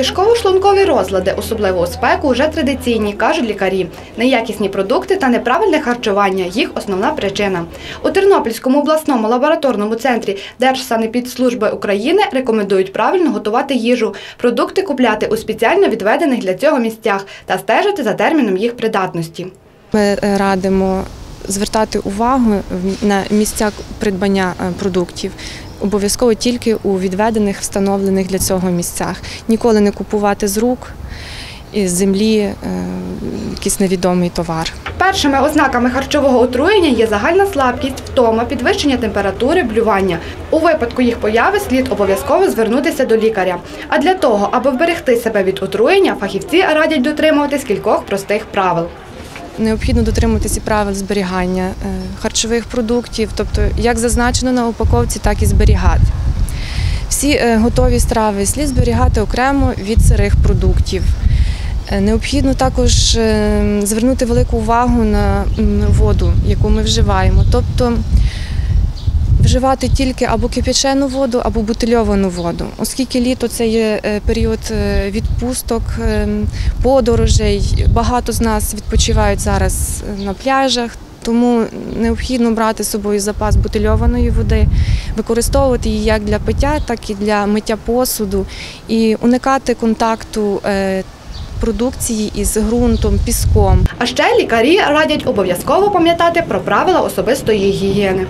Кишково-шлункові розлади, особливо у спеку, вже традиційні, кажуть лікарі. Неякісні продукти та неправильне харчування їх основна причина. У Тернопільському обласному лабораторному центрі Держсанепідслужби України рекомендують правильно готувати їжу, продукти купляти у спеціально відведених для цього місцях та стежити за терміном їх придатності. Ми радимо звертати увагу на місця придбання е, продуктів. Обов'язково тільки у відведених, встановлених для цього місцях. Ніколи не купувати з рук із землі е, якийсь невідомий товар. Першими ознаками харчового отруєння є загальна слабкість, втома, підвищення температури, блювання. У випадку їх появи слід обов'язково звернутися до лікаря. А для того, аби вберегти себе від отруєння, фахівці радять дотримуватись кількох простих правил. Необхідно дотримуватися правил зберігання е, харчових продуктів, тобто як зазначено на упаковці, так і зберігати. Всі е, готові страви слід зберігати окремо від сирих продуктів. Е, Необхідно також звернути велику увагу на воду, яку ми вживаємо. Тобто вживати тільки або кипячену воду, або бутильовану воду, оскільки літо це є е, період е, відпусток, е, подорожей. Багато з нас відпочивають зараз е, на пляжах. Тому необхідно брати з собою запас бутильованої води, використовувати її як для пиття, так і для миття посуду, і уникати контакту продукції із ґрунтом, піском. А ще лікарі радять обов'язково пам'ятати про правила особистої гігієни.